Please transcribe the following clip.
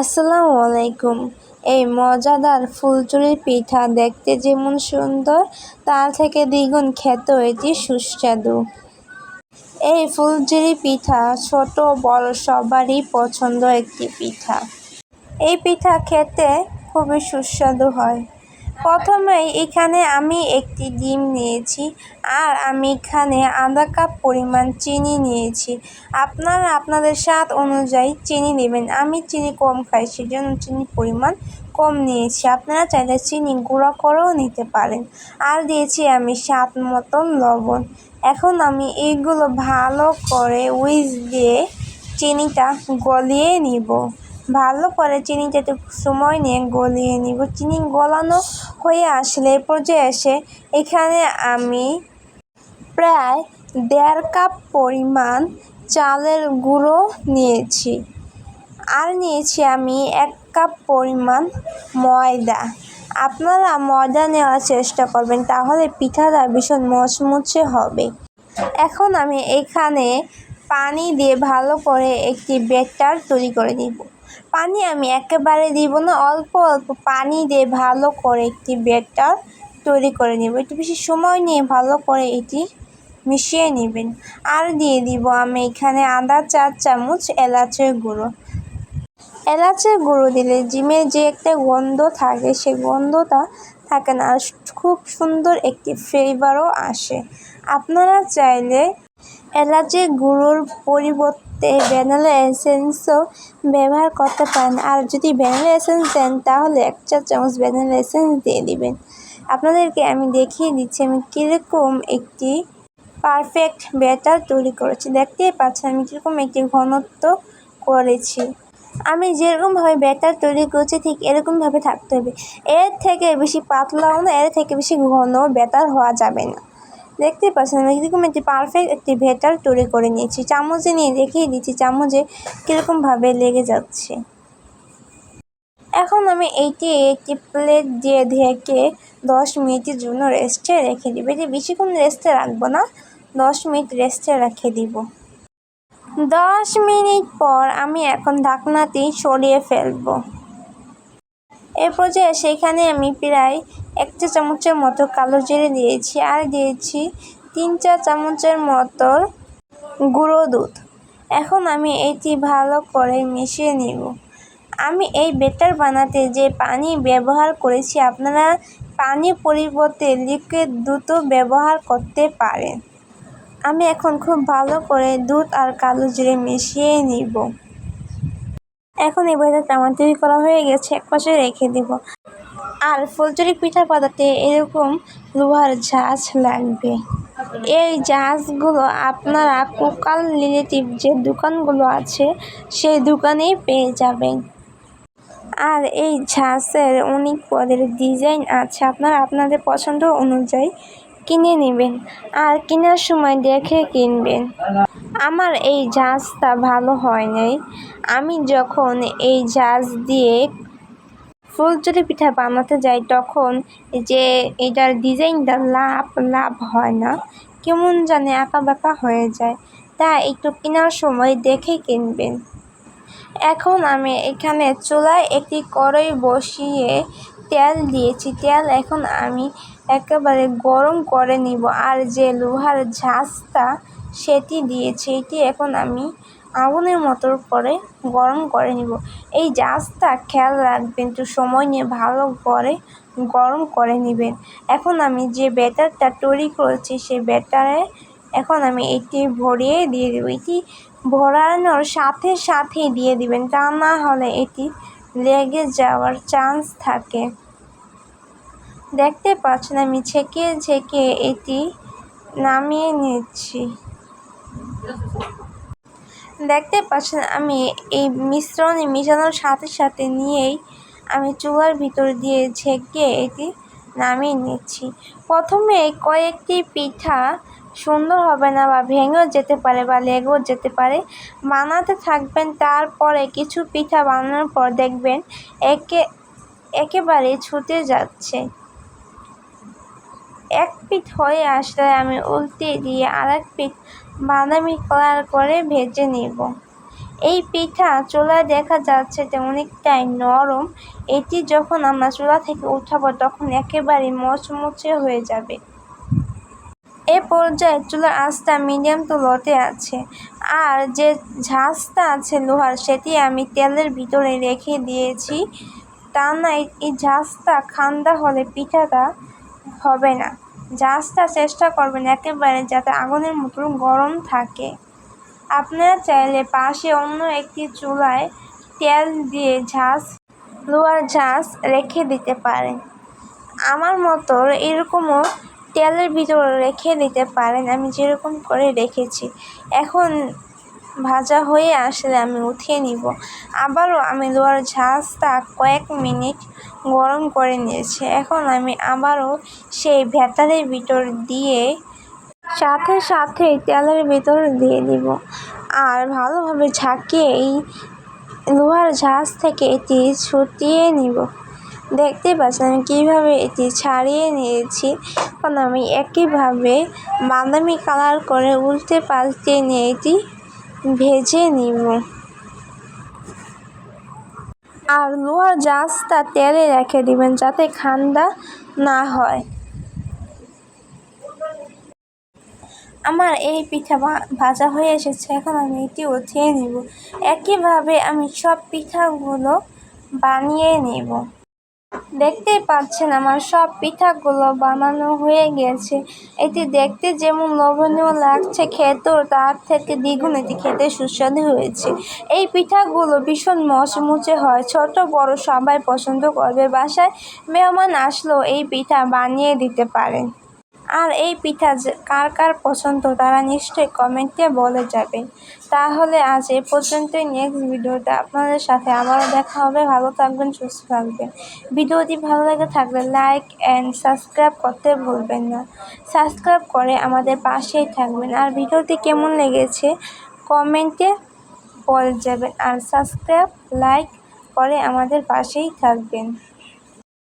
আসসালামু আলাইকুম। এই মজাদার ফুলচুরি পিঠা দেখতে যেমন সুন্দর, তার থেকে দ্বিগুণ খেত এটি সুস্বাদু। এই ফুলচুরি পিঠা ছোট, বড়, সবারই পছন্দ একটি পিঠা। এই পিঠা খেতে খুবই সুস্বাদু হয়। প্রথমেই এখানে আমি একটি ডিম নিয়েছি আর আমি এখানে আধা কাপ পরিমাণ চিনি নিয়েছি। আপনারা আপনাদের স্বাদ অনুযায়ী চিনি নেবেন। আমি চিনি কম খাই, সেজন্য চিনির পরিমাণ কম নিয়েছি। আপনারা চাইলে চিনি গুঁড়া করেও নিতে পারেন। আর দিয়েছি আমি স্বাদ মতন লবণ। এখন আমি এইগুলো ভালো করে উইজ দিয়ে চিনিটা গলিয়ে নিব। ভালো করে চিনিটা একটু সময় নিয়ে গলিয়ে নিব। চিনি গলানো হয়ে আসলে পর্যায়ে এসে এখানে আমি প্রায় দেড় কাপ পরিমাণ চালের গুঁড়ো নিয়েছি। আর নিয়েছি আমি এক কাপ পরিমাণ ময়দা। আপনারা ময়দা নেওয়ার চেষ্টা করবেন, তাহলে পিঠাটা ভীষণ মচমুচে হবে। এখন আমি এখানে পানি দিয়ে ভালো করে একটি ব্যাটার তৈরি করে নিব। পানি আমি একেবারে দিব না, অল্প অল্প পানি দিয়ে ভালো করে একটি ব্যাটার তৈরি করে নেব। একটু বেশি সময় নিয়ে ভালো করে এটি মিশিয়ে নেবেন। আর দিয়ে দিব আমি এখানে আদা, চার চামচ এলাচের গুঁড়ো। এলাচের গুঁড়ো দিলে জিমের যে একটা গন্ধ থাকে সেই গন্ধটা থাকে না। আর খুব সুন্দর একটি ফ্লেভারও আসে। আপনারা চাইলে এলাচের গুঁড়োর পরিবর্তে ভ্যানিলা এসেন্সও ব্যবহার করতে পারেন। আর যদি ভ্যানিলা এসেন্স দেন, তাহলে এক চা চামচ ভ্যানিলা এসেন্স দিয়ে দিবেন। আপনাদেরকে আমি দেখিয়ে দিচ্ছি, আমি কীরকম একটি পারফেক্ট ব্যাটার তৈরি করেছি। দেখতেই পাচ্ছেন আমি কীরকম একটি ঘনত্ব করেছি। আমি যেরকমভাবে ব্যাটার তৈরি করছি, ঠিক এরকমভাবে থাকতে হবে। এর থেকে বেশি পাতলাও না, এর থেকে বেশি ঘন ব্যাটার হওয়া যাবে না। দেখতে পাচ্ছেন, আমি কীরকম একটি পারফেক্ট একটি ভেটার তৈরি করে নিয়েছি। চামচে নিয়ে দেখিয়ে দিচ্ছি চামচে কীরকমভাবে লেগে যাচ্ছে। এখন আমি এইটি একটি প্লেট দিয়ে ঢেকে দশ মিনিটের জন্য রেস্টে রেখে দিব। এটি বেশিক্ষণ রেস্টে রাখব না, দশ মিনিট রেস্টে রেখে দিব। দশ মিনিট পর আমি এখন ঢাকনাটি সরিয়ে ফেলব। এ পর্যায়ে সেখানে আমি প্রায় এক চা চামচের মতো কালো জিরে দিয়েছি আর দিয়েছি তিন চা চামচের মতো গুঁড়ো দুধ। এখন আমি এটি ভালো করে মিশিয়ে নিব। আমি এই বেটার বানাতে যে পানি ব্যবহার করেছি, আপনারা পানি পরিবর্তে লিকুইড দুধও ব্যবহার করতে পারেন। আমি এখন খুব ভালো করে দুধ আর কালো জিরে মিশিয়ে নিব। এখন এই ব্যাটারটা আমার তৈরি করা হয়ে গেছে, এক পাশে রেখে দিব। আর ফুলচুরি পিঠা বানাতে এরকম লোহার ঝাঁজ লাগবে। এই ঝাঁজগুলো আপনারা কোকাল রিলেটিভ যে দোকানগুলো আছে, সেই দোকানেই পেয়ে যাবেন। আর এই ঝাঁসের অনেক পদের ডিজাইন আছে, আপনারা আপনাদের পছন্দ অনুযায়ী কিনে নেবেন। আর কেনার সময় দেখে কিনবেন। আমার এই ঝাঁজটা ভালো হয় নাই। আমি যখন এই ঝাঁজ দিয়ে ফুলচুরি পিঠা বানাতে যাই, তখন যে এটার ডিজাইনটা লাভ লাভ হয় না। কেমন জানে আঁকা বাঁকা হয়ে যায়। তা একটু কেনার সময় দেখে কিনবেন। এখন আমি এখানে চুলায় একটি কড়াই বসিয়ে তেল দিয়েছি। তেল এখন আমি একেবারে গরম করে নিব। আর যে লোহার ঝাঁজটা সেটি দিয়েছি এটি এখন আমি আগুনের মতো করে গরম করে নিব। এই জাজটা খেয়াল রাখবেন একটু সময় নিয়ে ভালো করে গরম করে নেবেন। এখন আমি যে ব্যাটারটা তৈরি করেছি, সেই ব্যাটারে এখন আমি এটি ভরিয়ে দিয়ে দেবো। এটি ভরানোর সাথে সাথেই দিয়ে দিবেন, তা না হলে এটি লেগে যাওয়ার চান্স থাকে। দেখতে পাচ্ছেন আমি ছেঁকে ছেঁকে এটি নামিয়ে নিচ্ছি। দেখতে পাচ্ছেন, আমি এই মিশ্রণে মিশানোর সাথে সাথে নিয়েই আমি চুলার ভিতর দিয়ে ছেঁকে এটি নামিয়ে নিচ্ছি। প্রথমে কয়েকটি পিঠা সুন্দর হবে না বা ভেঙেও যেতে পারে বা লেগেও যেতে পারে, বানাতে থাকবেন, তারপরে কিছু পিঠা বানানোর পর দেখবেন একে, একেবারে ছুটে যাচ্ছে। এক পিঠ হয়ে আসলে আমি উল্টে দিয়ে আর এক পিঠ বাদামি কালার করে ভেজে নেব। এই পিঠা চুলায় দেখা যাচ্ছে যে অনেকটাই নরম। এটি যখন আমরা চুলা থেকে উঠাবো, তখন একেবারে মচমচে হয়ে যাবে। এ পর্যায়ে চুলার আঁচটা মিডিয়াম টু লোতে আছে। আর যে ঝাঁজটা আছে লোহার, সেটি আমি তেলের ভিতরে রেখে দিয়েছি। তা না, এই ঝাঁজটা ঠান্ডা হলে পিঠাটা হবে না। ঝাঁজটা চেষ্টা করবেন একেবারে যাতে আগুনের মতন গরম থাকে। আপনারা চাইলে পাশে অন্য একটি চুলায় তেল দিয়ে ঝাঁস লোয়ার ঝাঁস রেখে দিতে পারেন। আমার মতো এরকমও তেলের ভিতরে রেখে দিতে পারেন, আমি যেরকম করে রেখেছি। এখন ভাজা হয়ে আসলে আমি উঠিয়ে নিব। আবারও আমি লোহার ঝাঁজটা কয়েক মিনিট গরম করে নিয়েছি। এখন আমি আবারও সেই ভেতারের ভিতর দিয়ে সাথে সাথে তেলের ভিতর দিয়ে দিব। আর ভালোভাবে ঝাঁকিয়ে এই লোহার ঝাঁজ থেকে এটি ছুটিয়ে নিব। দেখতে পাচ্ছেন আমি কীভাবে এটি ছাড়িয়ে নিয়েছি। এখন আমি একইভাবে বাদামি কালার করে উল্টে পাল্টে নিয়ে এটি ভেজে নিব। আর লোহার জাহাজটা তেলে রেখে দিবেন যাতে ঠান্ডা না হয়। আমার এই পিঠা ভাজা হয়ে এসেছে, এখন আমি এটি উঠিয়ে নিব। একইভাবে আমি সব পিঠাগুলো বানিয়ে নেব। দেখতেই পাচ্ছেন আমার সব পিঠাগুলো বানানো হয়ে গেছে। এটি দেখতে যেমন লোভনীয় লাগছে খেতেও, তার থেকে দ্বিগুণ এটি খেতে সুস্বাদু হয়েছে। এই পিঠাগুলো ভীষণ মচমুচে হয়। ছোট, বড় সবাই পছন্দ করবে। বাসায় মেহমান আসলেও এই পিঠা বানিয়ে দিতে পারেন। আর এই পিঠা কার কার পছন্দ তারা নিশ্চয়ই কমেন্টে বলে যাবেন তাহলে আজ এ পর্যন্তই নেক্সট ভিডিওতে আপনাদের সাথে আবারও দেখা হবে। ভালো থাকবেন, সুস্থ থাকবেন। ভিডিওটি ভালো লেগে থাকলে লাইক অ্যান্ড সাবস্ক্রাইব করতে ভুলবেন না। সাবস্ক্রাইব করে আমাদের পাশেই থাকবেন। আর ভিডিওটি কেমন লেগেছে কমেন্টে বলে যাবেন। আর সাবস্ক্রাইব লাইক করে আমাদের পাশেই থাকবেন।